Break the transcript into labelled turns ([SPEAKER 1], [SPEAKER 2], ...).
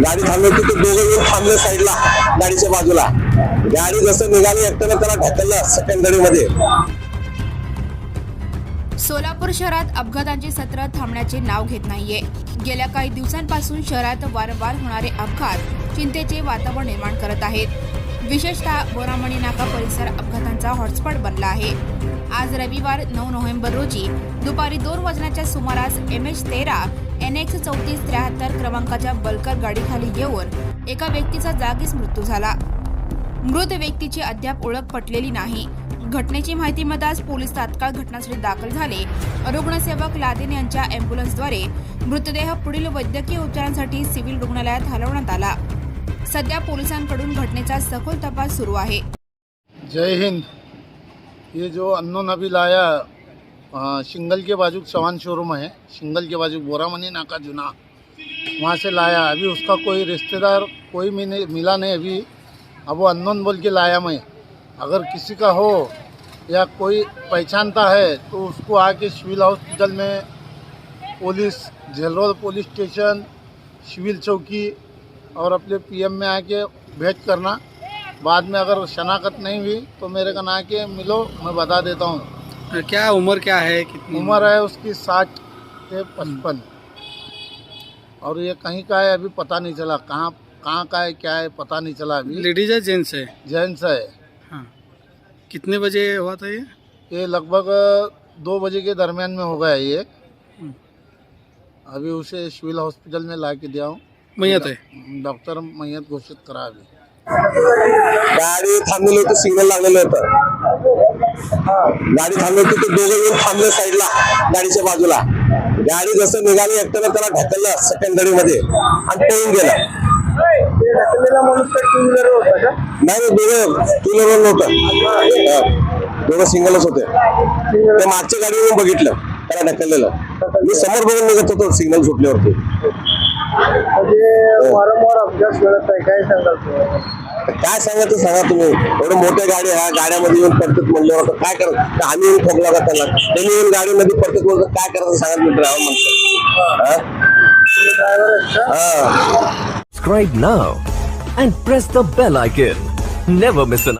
[SPEAKER 1] गाडी थांबली होती ते दोघे येऊन थांबले साईडला गाडीच्या बाजूला. गाडी जसं निघाली एकट्याने त्याला ढकललं सेकंडरी मध्ये
[SPEAKER 2] सोलापूर शहरात अपघातांचे सत्र थांबण्याचे नाव घेत नाहीये. गेल्या काही दिवसांपासून शहरात वारंवार होणारे अपघात चिंतेचे वातावरण निर्माण करत आहेत. विशेषतः बोरामणी नाका परिसर अपघातांचा हॉटस्पॉट बनला आहे. आज रविवार नऊ नोव्हेंबर रोजी दुपारी दोन वाजण्याच्या सुमारास एम एच तेरा एन एक्स चौतीस त्र्याहत्तर क्रमांकाच्या बलकर गाडीखाली येऊन एका व्यक्तीचा जागीच मृत्यू झाला. मृत व्यक्तीची अद्याप ओळख पटलेली नाही. घटनेची माहिती मिळताच पोलीस तात्काळ घटनास्थळी दाखल झाले. रुग्णसेवक लादेन यांच्या अँब्युलन्सद्वारे मृतदेह पुढील वैद्यकीय उपचारांसाठी सिव्हिल रुग्णालयात हलवण्यात आला. सध्या पोलिसांकडून घटनेचा सखोल तपास सुरू आहे.
[SPEAKER 3] जय हिंद. ये जो अननोन अभी लाया सिंगल के बाजू सवान शोरूम है सिंगल के बाजू बोरामनी नाका जुना। वहाँ से लाया। अभी उसका कोई रिश्तेदार कोई मैंने नहीं मिला नहीं अभी। अब वो अननोन बोल के लाया मैं। अगर किसी का हो या कोई पहचानता है तो उसको आके सिविल हॉस्पिटल में police jail road police station civil चौकी और अपने पीएम में आके भेज करना। बाद में अगर शनाख्त नहीं हुई तो मेरे का ना के मिलो मैं बता देता हूँ।
[SPEAKER 4] क्या उम्र क्या है? कितनी
[SPEAKER 3] उम्र है उसकी साठ से पचपन। और ये कहीं का है अभी पता नहीं चला। कहाँ कहाँ का है क्या है पता नहीं चला अभी।
[SPEAKER 4] लेडीज़ है जेंट्स है?
[SPEAKER 3] जेंट्स है।
[SPEAKER 4] हाँ। कितने बजे हुआ था ये?
[SPEAKER 3] ये लगभग दो बजे के दरमियान में हो गया ये।
[SPEAKER 4] हम्म।
[SPEAKER 3] अभी उसे सिविल हॉस्पिटल में ला के दिया हूँ।
[SPEAKER 4] मैयत है
[SPEAKER 3] डॉक्टर मैयत घोषित करा अभी
[SPEAKER 1] गाडी थांबलेली होती सिग्नल लागलेलं होतं. गाडी थांबली होती ते दोघं येऊन थांबले साईडला गाडीच्या बाजूला. गाडी जसं निघाली एकट्यानं त्याला ढकललं सेकंडरी मध्ये आणि पळून गेला. नाही नाही, दोघं टू व्हीलर नव्हतं. दोघं सिंगलच होते. ते मागच्या गाडीवरून बघितलं त्याला ढकललेलं. मी समोर बघून निघत होतो सिग्नल सुटल्यावरती.
[SPEAKER 3] वारंवार अपघात घडत आहे. काय सांगाल तुम्ही?
[SPEAKER 1] काय सांगायचं सांगा तुम्ही. एवढं मोठ्या गाड्या ह्या गाड्यामध्ये येऊन पडतात म्हणल्यावर काय करत आम्ही येऊन ठोकला का त्याला त्यांनी येऊन गाडीमध्ये पडतात म्हणलं काय करायचं सांगा मी ड्रायव्हर म्हणतो? हा.
[SPEAKER 5] Subscribe now and press the bell icon. Never miss an